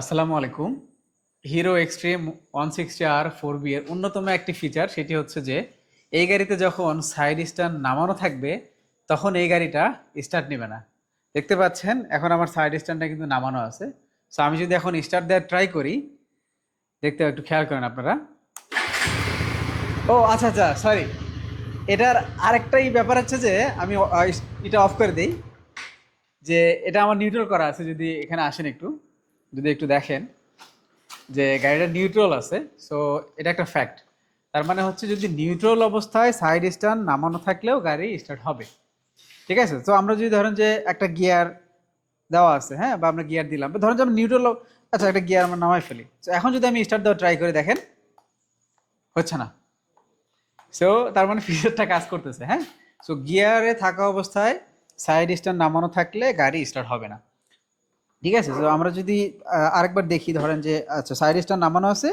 আসসালামু আলাইকুম। Hero Xtreme one sixty R four V এর অন্যতম একটি ফিচার সেটি হচ্ছে যে, এই গাড়িতে যখন সাইড স্ট্যান্ড নামানো থাকবে, তখন এই গাড়িটা স্টার্ট নেবে না। দেখতে পাচ্ছেন, এখন আমার সাইড স্ট্যান্ডটা কিন্তু নামানো আছে। সো আমি যদি এখন স্টার্ট দেওয়ার ট্রাই করি, দেখতে একটু খেয়াল করেন আপনারা। ও আচ্ছা আচ্ছা সরি এটার আরেকটাই ব্যাপার হচ্ছে যে, আমি এটা অফ করে দিই। যে, এটা আমার নিউট্রাল করা আছে, যদি এখানে আসেন একটু। যদি একটু দেখেন যে গাড়িটা নিউট্রাল আছে সো এটা একটা ফ্যাক্ট তার মানে হচ্ছে যদি নিউট্রাল অবস্থায় সাইড স্ট্যান্ড নামানো থাকলেও গাড়ি স্টার্ট হবে। ঠিক আছে? তো আমরা যদি ধরেন যে একটা গিয়ার দেওয়া আছে হ্যাঁ বা আমরা গিয়ার দিলাম ধরেন যে আমি নিউট্রাল আচ্ছা একটা গিয়ার আমরা নামাই ফেলি। তো এখন যদি আমি স্টার্ট দেওয়া ট্রাই করে দেখেন, হচ্ছে না। সো তার মানে ফিচারটা কাজ করতেছে হ্যাঁ? সো গিয়ারে থাকা অবস্থায় সাইড স্ট্যান্ড নামানো থাকলে গাড়ি স্টার্ট হবে না। ঠিক আছে? তো আমরা যদি আরেকবার দেখি, ধরেন যে আচ্ছা সাইড স্ট্যান্ড নামানো আছে।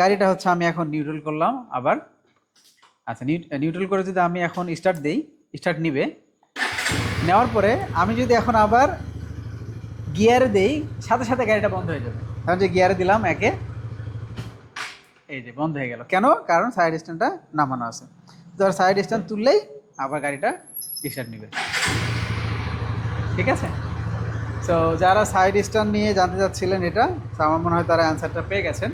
গাড়িটা হচ্ছে, আমি এখন নিউট্রাল করলাম, আবার। আচ্ছা নিউট্রাল করে যদি আমি এখন স্টার্ট দেই স্টার্ট নিবে। নেওয়ার পরে আমি যদি এখন আবার গিয়ারে দেই, সাথে সাথে গাড়িটা বন্ধ হয়ে যাবে। কারণ যে গিয়ারে দিলাম একে। এই যে, বন্ধ হয়ে গেল। কেন? কারণ সাইড স্ট্যান্ডটা নামানো আছে। ধর সাইড স্ট্যান্ড তুললেই আবার গাড়িটা স্টার্ট নিবে। ঠিক আছে? তো যারা সাইড স্ট্যান্ড নিয়ে জানতে চাচ্ছিলেন এটা আমার মনে হয় তারা অ্যান্সারটা পেয়ে গেছেন।